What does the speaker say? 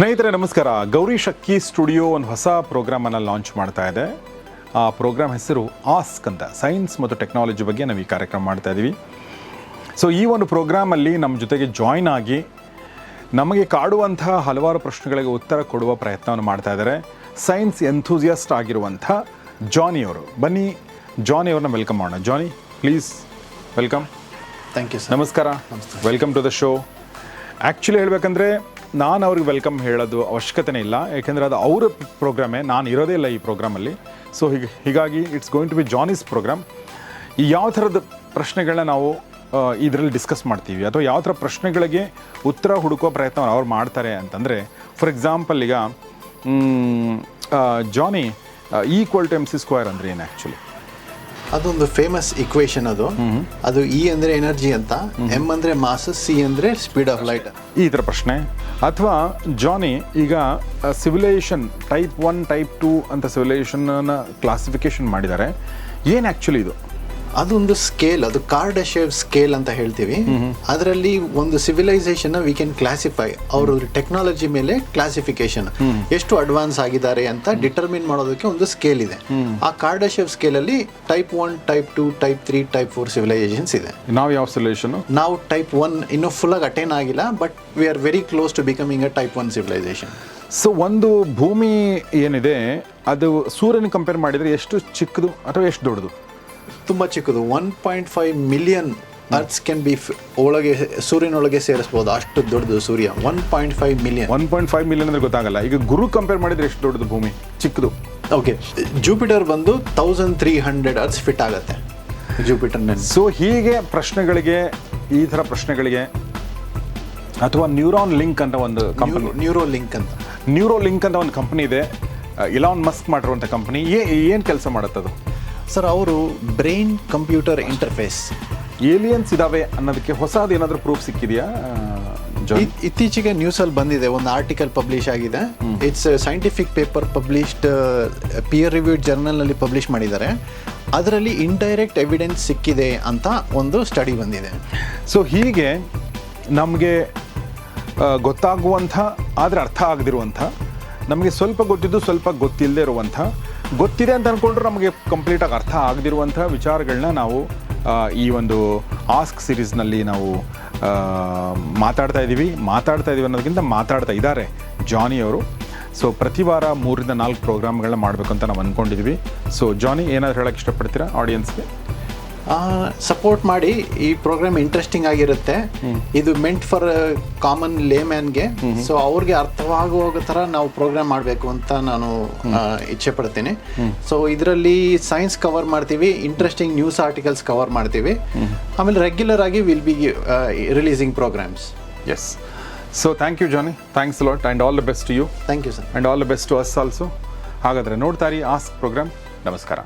ಸ್ನೇಹಿತರೆ ನಮಸ್ಕಾರ. ಗೌರಿ ಶಕ್ಕಿ ಸ್ಟುಡಿಯೋ ಒಂದು ಹೊಸ ಪ್ರೋಗ್ರಾಮನ್ನು ಲಾಂಚ್ ಮಾಡ್ತಾ ಇದೆ. ಆ ಪ್ರೋಗ್ರಾಮ್ ಹೆಸರು ಆಸ್ಕ್ ಅಂತ. ಸೈನ್ಸ್ ಮತ್ತು ಟೆಕ್ನಾಲಜಿ ಬಗ್ಗೆ ನಾವು ಈ ಕಾರ್ಯಕ್ರಮ ಮಾಡ್ತಾ ಇದ್ದೀವಿ ಸೊ ಈ ಒಂದು ಪ್ರೋಗ್ರಾಮಲ್ಲಿ ನಮ್ಮ ಜೊತೆಗೆ ಜಾಯ್ನ್ ಆಗಿ ನಮಗೆ ಕಾಡುವಂತಹ ಹಲವಾರು ಪ್ರಶ್ನೆಗಳಿಗೆ ಉತ್ತರ ಕೊಡುವ ಪ್ರಯತ್ನವನ್ನು ಮಾಡ್ತಾ ಇದ್ದಾರೆ. ಸೈನ್ಸ್ ಎಂಥೂಸಿಯಸ್ಟ್ ಆಗಿರುವಂಥ ಜಾನಿ ಅವರು. ಬನ್ನಿ ಜಾನಿ ಅವ್ರನ್ನ ವೆಲ್ಕಮ್ ಮಾಡೋಣ. Johnny please welcome thank you ನಮಸ್ಕಾರ. Welcome to the show actually ಹೇಳಬೇಕಂದ್ರೆ ನಾನು ಅವ್ರಿಗೆ ವೆಲ್ಕಮ್ ಹೇಳೋದು ಅವಶ್ಯಕತೆನೇ ಇಲ್ಲ. ಯಾಕೆಂದರೆ ಅದು ಅವರ ಪ್ರೋಗ್ರಾಮೇ ನಾನು ಇರೋದೇ ಇಲ್ಲ ಈ ಪ್ರೋಗ್ರಾಮಲ್ಲಿ ಸೊ ಹೀಗೆ, ಹೀಗಾಗಿ it's going to be Johnny's programme ಈ ಯಾವ ಥರದ ಪ್ರಶ್ನೆಗಳನ್ನ ನಾವು ಇದರಲ್ಲಿ ಡಿಸ್ಕಸ್ ಮಾಡ್ತೀವಿ? ಅಥವಾ ಯಾವ ಥರ ಪ್ರಶ್ನೆಗಳಿಗೆ ಉತ್ತರ ಹುಡುಕೋ ಪ್ರಯತ್ನ ಅವ್ರು ಮಾಡ್ತಾರೆ ಅಂತಂದರೆ ಫಾರ್ ಎಕ್ಸಾಂಪಲ್ ಈಗ Johnny equal to M C square ಅಂದರೆ ಏನು ಆ್ಯಕ್ಚುಲಿ ಅದೊಂದು ಫೇಮಸ್ ಇಕ್ವೇಶನ್ ಅದು. ಅದು ಇ ಅಂದ್ರೆ ಎನರ್ಜಿ ಅಂತ ಎಂ ಅಂದ್ರೆ ಮಾಸ್ ಸಿ ಅಂದ್ರೆ ಸ್ಪೀಡ್ ಆಫ್ ಲೈಟ್ ಈ ಥರ ಪ್ರಶ್ನೆ. ಅಥವಾ ಜಾನಿ ಈಗ civilisation type one type two ಅಂತ ಸಿವಿಲೈಸೇಷನ್ನ ಕ್ಲಾಸಿಫಿಕೇಶನ್ ಮಾಡಿದ್ದಾರೆ. ಏನು ಆ್ಯಕ್ಚುಲಿ ಇದು? ಅದೊಂದು ಸ್ಕೇಲ್ ಅದು ಕಾರ್ಡಶೇವ್ ಸ್ಕೇಲ್ ಅಂತ ಹೇಳ್ತೀವಿ. ಅದರಲ್ಲಿ ಒಂದು ಸಿವಿಲೈಸೇಷನ್ ವಿ ಕ್ಯಾನ್ ಕ್ಲಾಸಿಫೈ ಅವ್ರ ಟೆಕ್ನಾಲಜಿ ಮೇಲೆ ಕ್ಲಾಸಿಫಿಕೇಶನ್ ಎಷ್ಟು ಅಡ್ವಾನ್ಸ್ ಆಗಿದ್ದಾರೆ ಅಂತ ಡಿಟರ್ಮಿನ್ ಮಾಡೋದಕ್ಕೆ ಒಂದು ಸ್ಕೇಲ್ ಇದೆ. ಆ ಕಾರ್ಡಶೇವ್ ಸ್ಕೇಲ್ ಅಲ್ಲಿ type one type two type three type four civilizations ಇದೆ. ನಾವು ಯಾವ ಸೊಲ್ಯೂಷನ್ ನಾವು ಟೈಪ್ ಒನ್ ಇನ್ನು ಫುಲ್ ಆಗಿ ಅಟೈನ್ ಆಗಿಲ್ಲ but we are very close to becoming a type one civilisation so ಒಂದು ಭೂಮಿ ಏನಿದೆ ಅದು ಸೂರ್ಯನ ಕಂಪೇರ್ ಮಾಡಿದರೆ ಎಷ್ಟು ಚಿಕ್ಕದು ಅಥವಾ ಎಷ್ಟು ದೊಡ್ಡದು? ತುಂಬ ಚಿಕ್ಕದು. One point five million earths can be ಒಳಗೆ ಸೂರ್ಯನೊಳಗೆ ಸೇರಿಸ್ಬೋದು. ಅಷ್ಟು ದೊಡ್ಡದು ಸೂರ್ಯ. One point five million one point five million ಅಂದ್ರೆ ಗೊತ್ತಾಗಲ್ಲ. ಈಗ ಗುರು ಕಂಪೇರ್ ಮಾಡಿದ್ರೆ ಎಷ್ಟು ದೊಡ್ಡದು ಭೂಮಿ? ಚಿಕ್ಕದು. ಓಕೆ ಜೂಪಿಟರ್ ಬಂದು thousand three hundred earths fit ಆಗುತ್ತೆ. ಜೂಪಿಟರ್ನ ಸೊ ಹೀಗೆ ಪ್ರಶ್ನೆಗಳಿಗೆ ಈ ಥರ ಪ್ರಶ್ನೆಗಳಿಗೆ ಅಥವಾ ನ್ಯೂರಾನ್ ಲಿಂಕ್ ಅಂತ ಒಂದು ಕಂಪನಿ ನ್ಯೂರೋ ಲಿಂಕ್ ಅಂತ. ನ್ಯೂರೋ ಲಿಂಕ್ ಅಂತ ಒಂದು ಕಂಪನಿ ಇದೆ. ಇಲಾನ್ ಮಸ್ಕ್ ಮಾಡಿರುವಂಥ ಕಂಪನಿ ಏನು ಕೆಲಸ ಮಾಡುತ್ತದು? ಸರ್ ಅವರು ಬ್ರೈನ್ ಕಂಪ್ಯೂಟರ್ ಇಂಟರ್ಫೇಸ್. ಏಲಿಯನ್ಸ್ ಇದಾವೆ ಅನ್ನೋದಕ್ಕೆ ಹೊಸದು ಏನಾದರೂ ಪ್ರೂಫ್ ಸಿಕ್ಕಿದೆಯಾ ಜಾನ್ ಇತ್ತೀಚೆಗೆ ನ್ಯೂಸಲ್ಲಿ ಬಂದಿದೆ ಒಂದು ಆರ್ಟಿಕಲ್ ಪಬ್ಲಿಷ್ ಆಗಿದೆ. It's scientific paper published peer reviewed ಜರ್ನಲ್ನಲ್ಲಿ publish ಮಾಡಿದ್ದಾರೆ. ಅದರಲ್ಲಿ ಇಂಡೈರೆಕ್ಟ್ ಎವಿಡೆನ್ಸ್ ಸಿಕ್ಕಿದೆ ಅಂತ ಒಂದು ಸ್ಟಡಿ ಬಂದಿದೆ. ಸೊ ಹೀಗೆ ನಮಗೆ ಗೊತ್ತಾಗುವಂಥ ಆದರೆ ಅರ್ಥ ಆಗದಿರುವಂಥ ನಮಗೆ ಸ್ವಲ್ಪ ಗೊತ್ತಿದ್ದು ಸ್ವಲ್ಪ ಗೊತ್ತಿಲ್ಲದೆ ಇರುವಂಥ ಗೊತ್ತಿದೆ ಅಂತ ಅಂದ್ಕೊಂಡ್ರೆ ನಮಗೆ ಕಂಪ್ಲೀಟಾಗಿ ಅರ್ಥ ಆಗದಿರುವಂಥ ವಿಚಾರಗಳನ್ನ ನಾವು ಈ ಒಂದು ಆಸ್ಕ್ ಸಿರೀಸ್ನಲ್ಲಿ ನಾವು ಮಾತಾಡ್ತಾ ಇದ್ದೀವಿ. ಮಾತಾಡ್ತಾ ಇದ್ದೀವಿ ಅನ್ನೋದಕ್ಕಿಂತ ಮಾತಾಡ್ತಾ ಇದ್ದಾರೆ ಜಾನಿ ಅವರು. ಸೊ ಪ್ರತಿ ವಾರ ಮೂರಿಂದ ನಾಲ್ಕು ಪ್ರೋಗ್ರಾಮ್ಗಳನ್ನ ಮಾಡಬೇಕು ಅಂತ ನಾವು ಅಂದ್ಕೊಂಡಿದ್ವಿ ಸೊ ಜಾನಿ, ಏನಾದ್ರು ಹೇಳಕ್ಕೆ ಇಷ್ಟಪಡ್ತೀರಾ ಆಡಿಯನ್ಸ್ಗೆ ಸಪೋರ್ಟ್ ಮಾಡಿ ಈ ಪ್ರೋಗ್ರಾಮ್ ಇಂಟ್ರೆಸ್ಟಿಂಗ್ ಆಗಿರುತ್ತೆ. ಇದು ಮೆಂಟ್ ಫಾರ್ ಕಾಮನ್ ಲೇಮ್ಯಾನ್ಗೆ ಸೊ ಅವ್ರಿಗೆ ಅರ್ಥವಾಗುವ ಥರ ನಾವು ಪ್ರೋಗ್ರಾಮ್ ಮಾಡಬೇಕು ಅಂತ ನಾನು ಇಚ್ಛೆ ಪಡ್ತೀನಿ. ಸೊ ಇದರಲ್ಲಿ ಸೈನ್ಸ್ ಕವರ್ ಮಾಡ್ತೀವಿ ಇಂಟ್ರೆಸ್ಟಿಂಗ್ ನ್ಯೂಸ್ ಆರ್ಟಿಕಲ್ಸ್ ಕವರ್ ಮಾಡ್ತೀವಿ. ಆಮೇಲೆ ರೆಗ್ಯುಲರ್ ಆಗಿ will be releasing programmes yes so thank you Johnny thanks lot and all the best you thank you sir and all the best to us also ಹಾಗಾದರೆ ನೋಡ್ತಾ ಇರಿ ask program ನಮಸ್ಕಾರ.